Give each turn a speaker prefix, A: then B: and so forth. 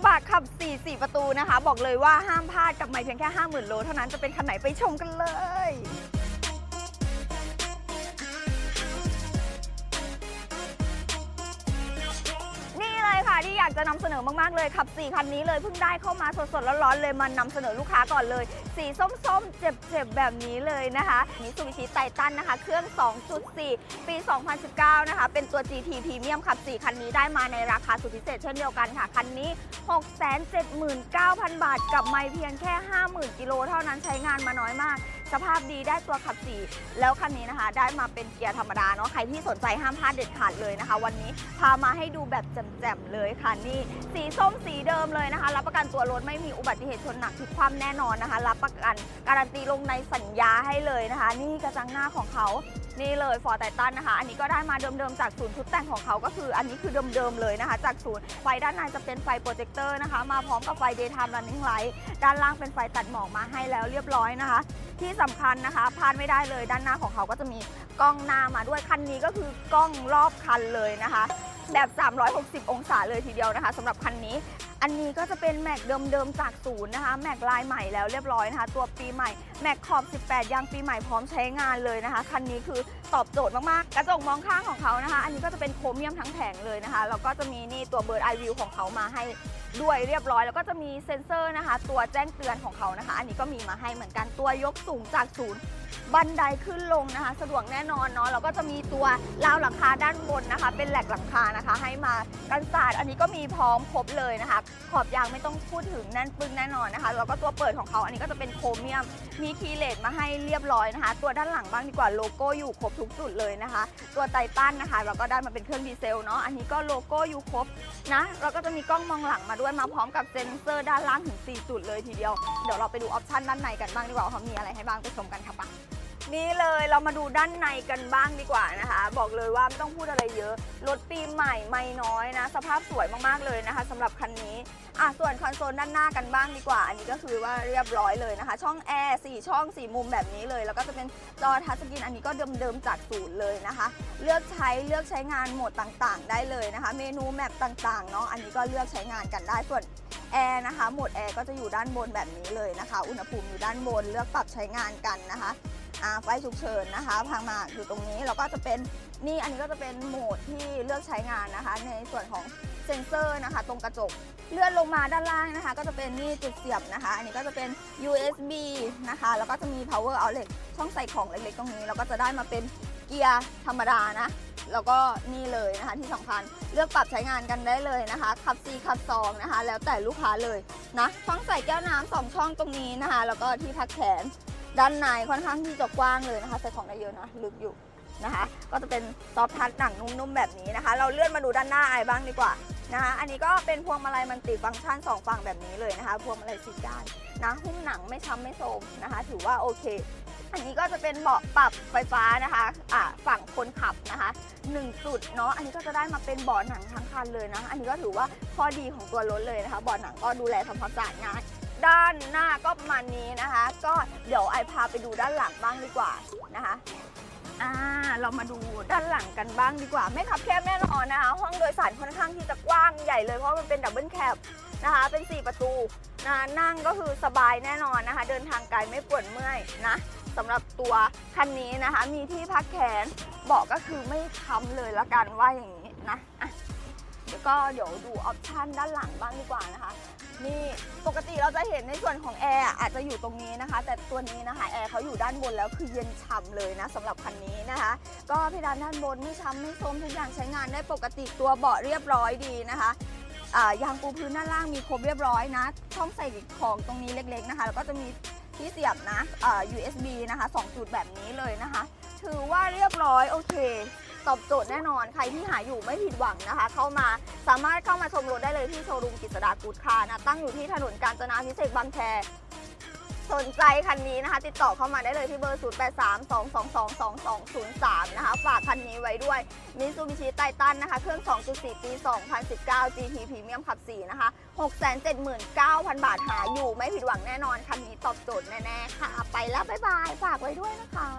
A: ระบะขับ4 4ประตูนะคะ บอกเลยว่าห้ามพลาดกับไม่เพียงแค่ 50,000 โล เท่านั้นจะเป็นคันไหนไปชมกันเลย อยากจะนำเสนอมากๆเลยขับ 4 คันนี้เลยเพิ่งได้เข้ามาสดๆร้อนๆเลยมานำเสนอลูกค้าก่อนเลย สีส้มๆ เจ็บๆ แบบนี้เลยนะคะมิซูบิชิไททันนะคะ เครื่อง 2.4 ปี 2019 นะคะ เป็นตัว GT Premium ขับ 4 คันนี้ได้มาในราคาสุดพิเศษเช่นเดียวกันค่ะ คันนี้ 679,000 บาท กับไม่เพียงแค่ 50,000 กิโลเท่านั้นใช้งานมาน้อยมากสภาพดีได้ตัวขับ4แล้วคันนี้นะคะ ได้มาเป็นเกียร์ธรรมดาเนาะใครที่สนใจห้ามพลาดเด็ดขาดเลยนะคะ วันนี้พามาให้ดูแบบแจ่มๆเลยค่ะนี่สีส้มสีเดิมเลยนะคะ รับประกันตัวรถไม่มีอุบัติเหตุชนหนักพลิกคว่ำแน่นอนนะคะ รับประกันการันตีลงในสัญญาให้เลยนะคะ นี่กระจังหน้าของเขานี่เลยฟอร์ไททันนะคะ อันนี้ก็ได้มาเดิมๆจากศูนย์ชุดแต่งของเขาก็คือ อันนี้คือเดิมๆเลยนะคะ จากศูนย์ไฟด้านในจะเป็นไฟโปรเจคเตอร์นะคะ มาพร้อมกับไฟ daytime running light ด้านล่างเป็นไฟตัดหมอกมาให้แล้วเรียบร้อยนะคะ ที่สำคัญนะคะพลาดไม่ได้เลย ด้านหน้าของเขาก็จะมีกล้องหน้ามาด้วยคันนี้ก็คือกล้องรอบคันเลยนะคะ แบบ 360 องศาเลยทีเดียวนะคะสำหรับคันนี้ อันนี้ก็จะเป็นแม็กเดิมๆจากศูนย์นะคะ แม็กลายใหม่แล้วเรียบร้อยนะคะ ตัวปีใหม่ แม็กขอบ 18 ยางปีใหม่พร้อมใช้งานเลยนะคะ คันนี้คือตอบโจทย์มากๆ กระจกมองข้างของเขานะคะ อันนี้ก็จะเป็นโครเมียมทั้งแผงเลยนะคะ แล้วก็จะมีนี่ตัวเบิร์ดไอวิวของเขามาให้ ด้วยเรียบร้อยแล้วก็จะมีเซ็นเซอร์นะคะ ตัวแจ้งเตือนของเขานะคะ อันนี้ก็มีมาให้เหมือนกันตัวยกสูงจากศูนย์บันไดขึ้นลงนะคะ สะดวกแน่นอนเนาะแล้วก็จะมีตัวราวหลังคาด้านบนนะคะ เป็นแหลกหลังคานะคะ ให้มากันศาสตร์อันนี้ก็มีพร้อมครบเลยนะคะ ขอบยางไม่ต้องพูดถึงแน่นปึ้งแน่นอนนะคะแล้วก็ตัวเปิดของเขาอันนี้ก็จะเป็นโครเมียม มีคีเลสมาให้เรียบร้อยนะคะ ตัวด้านหลังบ้างดีกว่าโลโก้อยู่ครบทุกจุดเลยนะคะ ตัวไททันนะคะเราก็ได้มาเป็นเครื่องดีเซลเนาะอันนี้ก็โลโก้อยู่ครบนะแล้วก็จะมีกล้องมองหลังมาด้วยมาพร้อมกับเซ็นเซอร์ด้านล่างถึง 4 จุดเลยทีเดียว เดี๋ยวเราไปดูออปชันด้านในกันบ้างดีกว่าว่าเขามีอะไรให้บ้างไปชมกันค่ะปะ นี่เลยเรามาดูด้านในกันบ้างดีกว่านะคะ บอกเลยว่าไม่ต้องพูดอะไรเยอะ รถปีใหม่ไม่น้อยนะ สภาพสวยมากๆเลยนะคะสำหรับคันนี้อะส่วนคอนโซลด้านหน้ากันบ้างดีกว่า อันนี้ก็คือว่าเรียบร้อยเลยนะคะ ช่องแอร์4ช่อง4มุมแบบนี้เลย แล้วก็จะเป็นจอทัชสกรีนอันนี้ก็เดิมๆจากศูนย์เลยนะคะ เลือกใช้เลือกใช้งานโหมดต่างๆ ได้เลยนะคะ เมนูแมปต่างๆเนาะอันนี้ก็เลือกใช้งานกันได้ส่วนแอร์นะคะโหมดแอร์ก็จะอยู่ด้านบนแบบนี้เลยนะคะ อุณหภูมิอยู่ด้านบนเลือกปรับใช้งานกันนะคะ ไฟฉุกเฉินนะคะพามาอยู่ตรงนี้แล้วก็จะเป็นนี่อันนี้ก็จะเป็นโหมดที่เลือกใช้งานนะคะ ในส่วนของเซ็นเซอร์นะคะ ตรงกระจกเลื่อนลงมาด้านล่างนะคะ ก็จะเป็นนี่จุดเสียบนะคะ อันนี้ก็จะเป็น USB นะคะ แล้วก็จะมี power outlet ช่องใส่ของเล็กๆ ตรงนี้ แล้วก็จะได้มาเป็นเกียร์ธรรมดานะ แล้วก็นี่เลยนะคะที่สำคัญเลือกปรับใช้งานกันได้เลยนะคะ ขับ4ขับ2นะคะ แล้วแต่ลูกค้าเลยนะช่องใส่แก้วน้ำสองช่องตรงนี้นะคะ แล้วก็ที่พักแขน ด้านในค่อนข้างที่จะกว้างเลยนะคะใส่ของได้เยอะนะลึกอยู่นะคะ ก็จะเป็นซอฟทัชหนังนุ่มๆแบบนี้นะคะ เราเลื่อนมาดูด้านหน้าไอบ้างดีกว่านะคะอันนี้ก็เป็นพวงมาลัยมันติฟังก์ชัน2ฝั่งแบบนี้เลยนะคะพวงมาลัยสีด้านนะหุ้มหนังไม่ช้ำไม่โทมนะคะ ถือว่าโอเค อันนี้ก็จะเป็นเบาะปรับไฟฟ้านะคะอ่าฝั่งคนขับนะคะ1จุดเนาะอันนี้ก็จะได้มาเป็นเบาะหนังทั้งคันเลยนะ อันนี้ก็ถือว่าข้อดีของตัวรถเลยนะคะเบาะหนังก็ดูแลทำความสะอาดง่าย ด้านหน้าก็ประมาณนี้นะคะ ก็เดี๋ยวไอพาไปดูด้านหลังบ้างดีกว่านะคะอ่าเรามาดูด้านหลังกันบ้างดีกว่า ไม่ขับแคบแน่นอนนะคะห้องโดยสารค่อนข้างที่จะกว้างใหญ่เลยเพราะมันเป็นดับเบิลแคบนะคะเป็น 4 ประตูนะนั่งก็คือสบายแน่นอนนะคะ เดินทางไกลไม่ปวดเมื่อยนะสำหรับตัวคันนี้นะคะ มีที่พักแขนเบาะก็คือไม่ค้ำเลยละกันว่าอย่างนี้นะอะ ก็เดี๋ยวดูออปชันด้านหลังบ้างดีกว่านะคะนี่ปกติเราจะเห็นในส่วนของแอร์อาจจะอยู่ตรงนี้นะคะ แต่ตัวนี้นะคะแอร์เขาอยู่ด้านบนแล้วคือเย็นฉ่ำเลยนะสำหรับคันนี้นะคะ ก็เพดานด้านบนไม่ช้ำไม่โทมทุกอย่างใช้งานได้ปกติตัวเบาะเรียบร้อยดีนะคะยางปูพื้นด้านล่างมีครบเรียบร้อยนะ ช่องใส่ของตรงนี้เล็กๆนะคะ แล้วก็จะมีที่เสียบนะ USB นะคะ2จุดแบบนี้เลยนะคะ ถือว่าเรียบร้อยโอเค ตอบโจทย์แน่นอน ใครที่หาอยู่ไม่ผิดหวังนะคะ เข้ามาสามารถเข้ามาชมรถได้เลยที่โชว์รูมกิษดากูดคาร์นะตั้งอยู่ที่ถนนกาญจนาพิเศษบางแคสนใจคันนี้นะคะ ติดต่อเข้ามาได้เลยที่เบอร์ 0832222203 นะคะ ฝากคันนี้ไว้ด้วยมิซูบิชิไททันนะคะ เครื่อง 2.4 ปี 2019 GT Premium ขับ 4 นะคะ 679,000 บาทหาอยู่ไม่ผิดหวังแน่นอน คันนี้ตอบโจทย์แน่ ๆ ค่ะ ไปแล้ว บ๊ายบาย ฝากไว้ด้วยนะคะ